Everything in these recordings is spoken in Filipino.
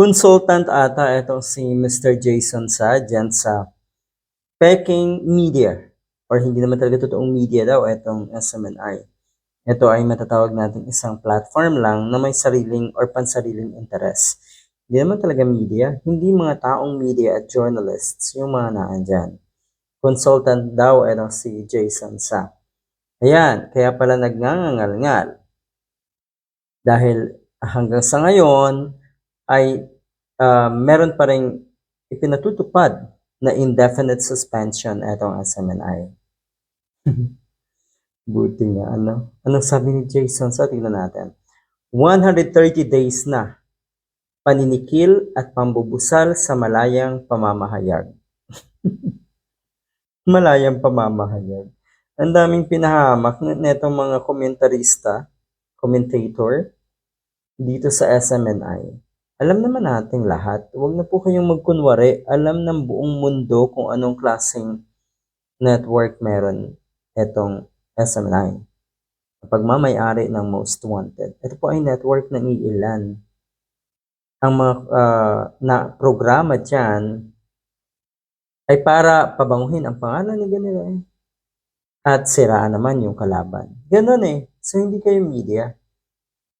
consultant ata itong si Mr. Jason sa dyan sa Peking Media or hindi naman talaga totoong media daw itong SMNI. Ito ay matatawag natin isang platform lang na may sariling or pansariling interes. Hindi naman talaga media, hindi mga taong media at journalists yung mga naan dyan. Consultant daw itong si Jason sa. Ayan, kaya pala nagngangangal-ngal. Dahil hanggang sa ngayon ay ah, meron pa rin ipinatutupad na indefinite suspension itong SMNI. Buti nga, ano? Anong sabi ni Jason? Sa tingnan natin. 130 days na paninikil at pambubusal sa malayang pamamahayag. malayang pamamahayag. Ang daming pinahamak netong mga komentarista, commentator, dito sa SMNI. Alam naman nating lahat, huwag na po kayong magkunwari, alam ng buong mundo kung anong klaseng network meron itong SMNI. Kapag mamayari ng Most Wanted, ito po ay network ng iilan. Ang mga ah, na programa dyan ay para pabanguhin ang pangalan ni ganito eh. At siraan naman yung kalaban. Ganon eh. So hindi kayo media.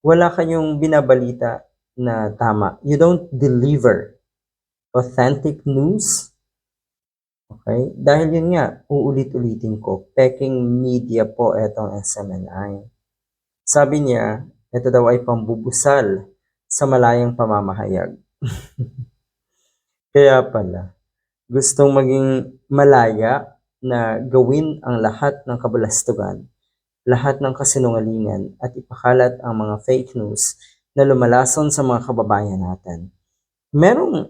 Wala kayong binabalita na tama. You don't deliver authentic news. Okay? Dahil yun nga, uulit-ulitin ko, peking media po etong SMNI. Sabi niya, ito daw ay pambubusal sa malayang pamamahayag. Kaya pala, gustong maging malaya na gawin ang lahat ng kabalastugan, lahat ng kasinungalingan at ipakalat ang mga fake news na lumalason sa mga kababayan natin. Merong,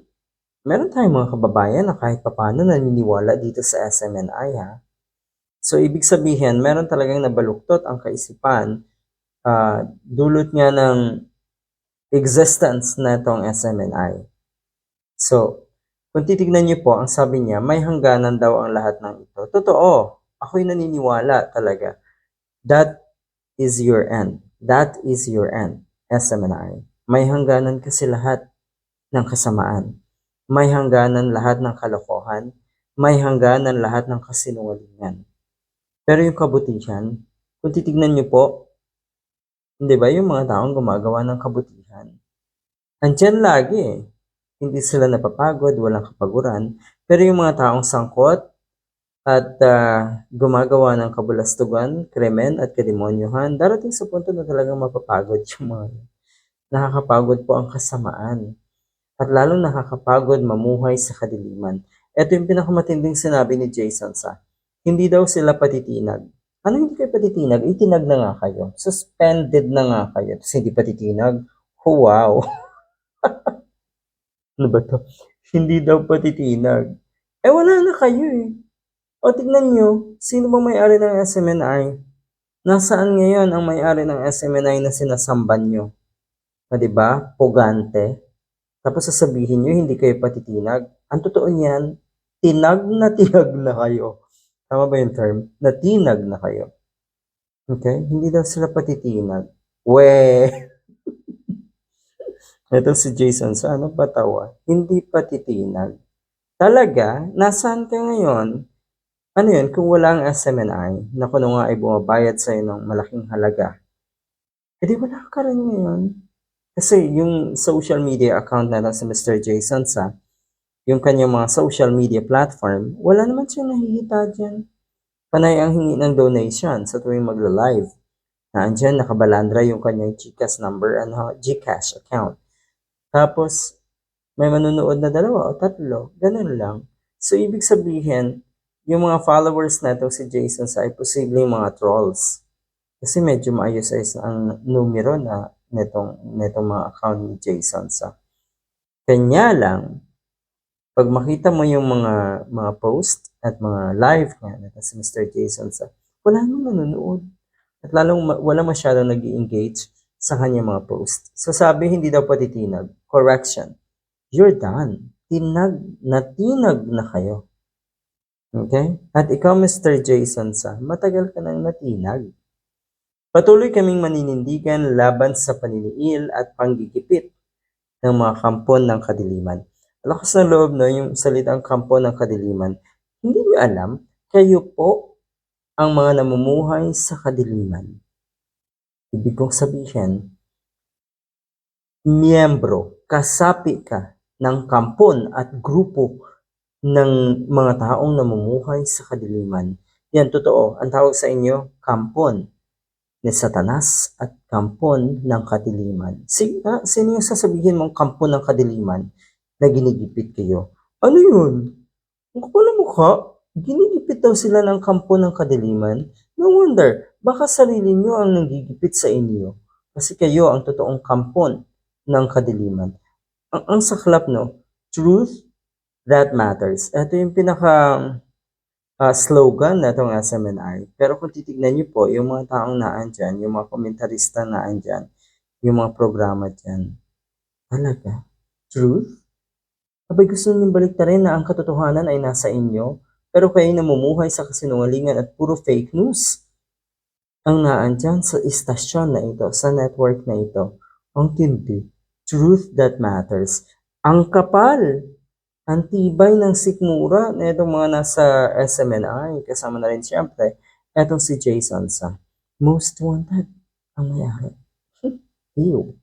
meron tayong mga kababayan na kahit papano naniniwala dito sa SMNI ha. So, ibig sabihin, meron talagang nabaluktot ang kaisipan ah, dulot nga ng existence na itong SMNI. So, kung titignan niyo po, ang sabi niya, may hangganan daw ang lahat ng ito. Totoo, ako'y naniniwala talaga. That is your end. That is your end, SMNI. May hangganan kasi lahat ng kasamaan. May hangganan lahat ng kalokohan. May hangganan lahat ng kasinungalingan. Pero yung kabutihan, kung titignan niyo po, hindi ba yung mga taong gumagawa ng kabutihan, andyan lagi eh. Hindi sila napapagod, walang kapaguran. Pero yung mga taong sangkot at ah, gumagawa ng kabulastugan, krimen at kademonyuhan, darating sa punto na talagang mapapagod yung mga. Nakakapagod po ang kasamaan. At lalong nakakapagod mamuhay sa kadiliman. Ito yung pinakamatinding sinabi ni Jason sa, hindi daw sila patitinag. Ano hindi kayo patitinag? Itinag na nga kayo. Suspended na nga kayo. Tapos hindi patitinag. Oh, wow. ano ba to? Hindi daw patitinag. Eh wala na kayo eh. O tignan nyo, sino bang may-ari ng SMNI? Nasaan ngayon ang may-ari ng SMNI na sinasamban nyo? O diba? Pugante. Tapos sasabihin nyo, hindi kayo patitinag. Ang totoo niyan, tinag na tinag na kayo. Tama ba yung term? Natinag na kayo. Okay? Hindi daw sila patitinag. We! Ito si Jason sa ano patawa. Hindi patitinag. Talaga, nasaan ka ngayon? Ano yun, kung wala ang SMNI, na kung ano nga ay bumabayad sa'yo ng malaking halaga, edi wala ka rin ngayon. Kasi yung social media account na si Mr. Jason sa, yung kanyang mga social media platform, wala naman siyang nahihita dyan. Panay ang hingi ng donation sa tuwing magla-live. Na andyan, nakabalandra yung kanyang GCash number, ano, GCash account. Tapos, may manonood na dalawa o tatlo. Ganun lang. So, ibig sabihin, yung mga followers na to si Jason sa ay posibleng mga trolls. Kasi medyo maayos-ayos na ang numero na netong, netong mga account ni Jason sa. Kanya lang, pag makita mo yung mga mga post at mga live niya na si Mr. Jason sa, wala nang nanonood. At lalong wala masyadong nag engage sa kanya mga post. So sabi, hindi daw patitinag. Correction. You're done. Tinag, natinag na kayo. Okay? At ikaw, Mr. Jason sa, matagal ka nang natinag. Patuloy kaming maninindigan laban sa paniniil at panggigipit ng mga kampon ng kadiliman. Lakas ng loob, no? Yung salitang kampon ng kadiliman. Hindi niyo alam, kayo po ang mga namumuhay sa kadiliman. Ibig kong sabihin, miyembro, kasapi ka ng kampon at grupo ng mga taong namumuhay sa kadiliman. Yan, totoo. Ang tawag sa inyo, kampon ni Satanas at kampon ng kadiliman. Sino, sino yung sasabihin mong kampon ng kadiliman na ginigipit kayo? Ano yun? Ang kapal mukha, ginigipit daw sila ng kampon ng kadiliman. No wonder, baka sarili nyo ang nanggigipit sa inyo. Kasi kayo ang totoong kampon ng kadiliman. Ang, ang saklap, no? Truth that matters. Ito yung pinaka ah, slogan na itong SMNI. Pero kung titignan niyo po, yung mga taong naan dyan, yung mga komentarista naan dyan, yung mga programa dyan, talaga, truth? Abay gusto nyo baliktarin na ang katotohanan ay nasa inyo, pero kayo namumuhay sa kasinungalingan at puro fake news. Ang naan dyan sa istasyon na ito, sa network na ito, ang tindi. Truth that matters. Ang kapal ang tibay ng sikmura na itong mga nasa SMNI. Kasama na rin siyempre, etong si Jason sa Most Wanted ang mayari. Ew.